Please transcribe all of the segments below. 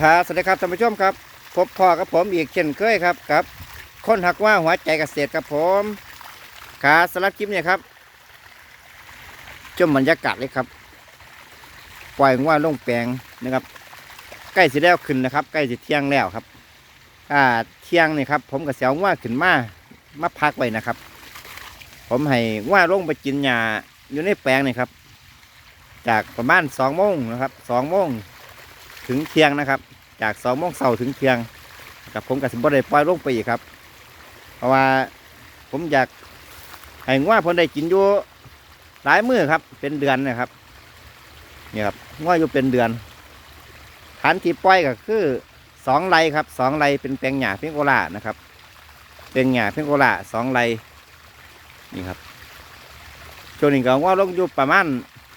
ครับสวัสดีครับท่านผู้ชมครับ พบพ่อกับผมอีกเช่นเคยครับกับคนหักว่าหัวใจเกษตรครับผมครับสำหรับคลิปนี้ครับชมบรรยากาศเลยครับ ปล่อยว่าลงแปลงนะครับ ใกล้สิแล้วขึ้นนะครับ ใกล้สิเที่ยงแล้วครับ อ่าเที่ยงนี่ครับ ผมกับเสียวว่าขึ้นมามาพักไว้นะครับ ผมให้ว่าลงไปกินหญ้าอยู่ในแปลงนี่ครับ จากประมาณสองโมงนะครับสองโมง ถึงเที่ยงนะครับ จากสองโมงเสาร์ถึงเที่ยงกับผมกับสิบได้ปล่อยลงไปอีกครับ เพราะว่าผมอยากให้ง่วเพิ่นได้กินอยู่หลายมื้อครับ เป็นเดือนนะครับนี่ครับง่วอยู่เป็นเดือนฐานที่ปล่อยก็คือสองไรครับสองไรเป็นแปลงหญ้าเพียงโกลานะครับเป็นหญ้าเพียงโกลาสองไรนี่ครับช่วงนี้ก็ง่วลงอยู่ประมาณ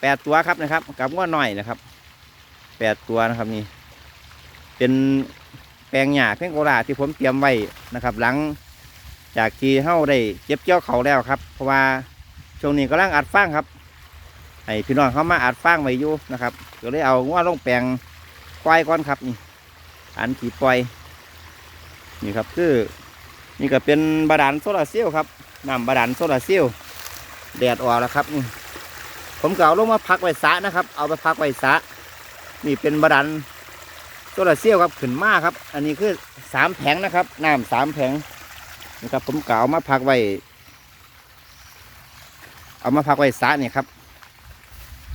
แปดตัวครับนะครับกับง่วหน่อยนะครับ แปดตัวนะครับนี่ เป็นแปลงหญ้าเพ่งโกลาที่ผมเตรียมไว้นะครับ หลังจากที่เฮ้าได้เก็บเกี่ยวเขาแล้วครับ เพราะว่าช่วงนี้กำลังอัดฟางครับให้พี่น้องเขามาอัดฟางไว้อยู่นะครับก็เลยเอาง้อลงแปลงปล่อยก่อนครับนี่อันที่ปล่อยนี่ครับคือ นี่ก็เป็นบาดาลโซลาร์เซลล์ครับน้ำบาดาลโซลาร์เซลล์แดดออกแล้วครับนี่ผมก็เอาลงมาพักไว้สะนะครับ เอาไปพักไว้สะ นี่เป็นบาดันโซลาร์เซลล์ครับขึ้นมากครับ อันนี้คือสามแผงนะครับน้ำสามแผงนะครับผมกล่าวมาพักไว้ เอามาพักไว้สระนี่ยครับ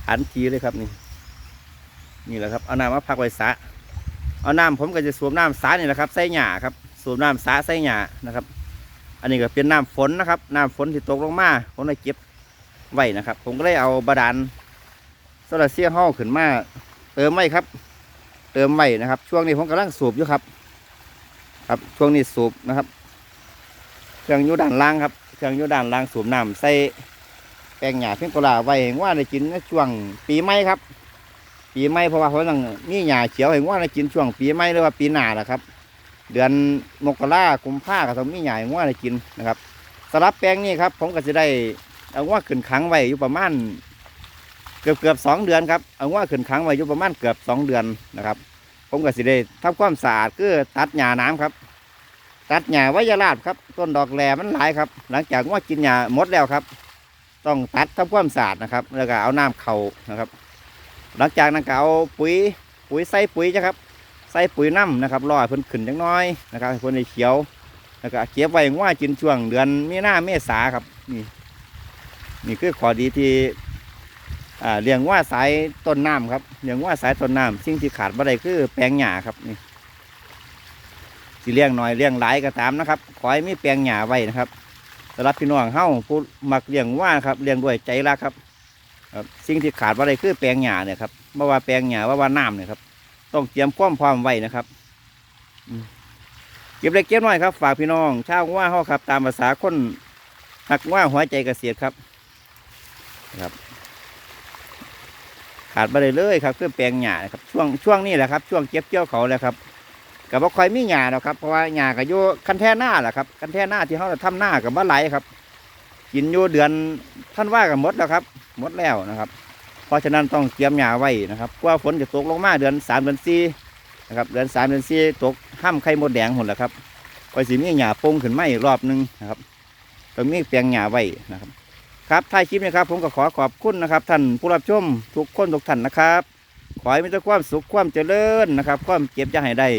อันทีเลยครับนี่นี่แหละครับเอาน้ำมาพักไว้สระเอาน้ำผมก็จะสวมน้ำสระนี่ยแหละครับใส่หญ้าครับสวมน้ำสระใส่หญ้านะครับ อันนี้ก็เป็นน้ำฝนนะครับน้ำฝนที่ตกลงมาผมเลยเก็บไว้นะครับ ผมก็เลยเอาบาดาลโซลาร์เซลล์ห้าขึ้นมา เติมไว้ครับ เติมไว้นะครับ ช่วงนี้ผมกำลังสูบอยู่ครับ ครับช่วงนี้สูบนะครับเครื่องอยู่ด้านล่างครับเครื่องอยู่ด้านล่างสูบน้ำใส่แปลงหญ้าเพียงกลาไว้ให้ว่าได้กินช่วงปีใหม่ครับ ปีใหม่เพราะว่าเขาต้องมีหญ้าเขียวให้ว่าได้กินช่วงปีใหม่หรือว่าปีหน้าแหละครับ เดือนมกรากุมภาก็ต้องมีหญ้าให้ว่าได้กินนะครับสำหรับแปลงนี้ครับ ผมก็จะได้เอาว่าขึ้นขังไว้อยู่ประมาณ เกือบเกือบสองเดือนครับเอาว่าขึ้นค้างไว้อยู่ประมาณเกือบสองเดือนนะครับ ผมก็สิได้ทำความสะอาดคือตัดหญ้าน้ำครับ ตัดหญ้าไว้ยาลาดครับ ต้นดอกแหลมันหลายครับ หลังจากว่ากินหญ้าหมดแล้วครับ ต้องตัดทำความสะอาดนะครับ แล้วก็เอาน้ำเข่านะครับ หลังจากนั้นก็เอาปุ๋ยปุ๋ยใส่ปุ๋ยนะครับ ใส่ปุ๋ยน้ำนะครับรอให้เพิ่นขึ้นจังน้อยนะครับให้เพิ่นได้เขียวแล้วก็เก็บไว้ว่ากินช่วงเดือนมีนาเมษาครับนี่นี่คือข้อดีที่ เลี้ยงว่าสายต้นน้ำครับเลี้ยงว่าสายต้นน้ำสิ่งที่ขาดบ่ได้คือแปลงหญ้าครับนี่สิเลี้ยงหน่อยเลี้ยงหลายก็ตามนะครับขอให้มีแปลงหญ้าไว้นะครับสำหรับพี่น้องเฮาผู้มักเลี้ยงว่าครับเลี้ยงด้วยใจรักครับสิ่งที่ขาดบ่ได้คือแปลงหญ้าเนี่ยครับบ่ว่าแปลงหญ้าว่ว่าน้ำเนี่ยครับต้องเตรียมความพร้อมไว้นะครับเก็บเล็กเก็บน้อยครับ ฝากพี่น้องชาวว่าเฮาครับ ตามภาษาคนหักว่าหัวใจเกษตรครับครับ ขาดไปเลยเลยครับเพื่อแปลงหญ้านะครับช่วงช่วงนี้แหละครับ ช่วงเก็บเกี่ยวเขาแหละครับกับว่าคอยมีหญ้าหรอกครับเพราะว่าหญ้าก็อยู่คันแท่หน้าแหละครับคันแท่หน้าที่เขาจะทำหน้ากับว่าไหลครับ กินอยู่เดือนท่านว่ากับมดแล้วครับหมดแล้วนะครับ เพราะฉะนั้นต้องเตรียมหญ้าไว้นะครับกว่าฝนจะตกลงมาเดือนสามเดือนสี่นะครับเดือนสามเดือนสี่ตกห้ามไข่มดแดงหมดแล้วครับคอยสิมีหญ้าปงขึ้นมาอีกรอบหนึงนะครับต้องมีแปลงหญ้าไว้นะครับ ครับท้ายคลิปนี้ครับผมก็ขอขอบคุณนะครับ ท่านผู้รับชมทุกคนทุกท่านนะครับ ขอให้มีแต่ความสุขความเจริญนะครับ ความเก็บจะให้ได้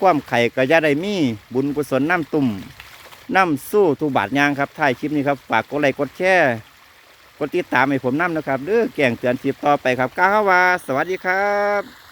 ความไข่ก็จะได้มีบุญกุศลน้ำตุ่มน้ำสู้ทุบาทยางครับท้ายคลิปนี้ครับฝากกดไลค์กดแชร์กดติดตามให้ผมน้ำนะครับเด้อแก่งเตือนคลิปต่อไปครับก้าวาวาสวัสดีครับ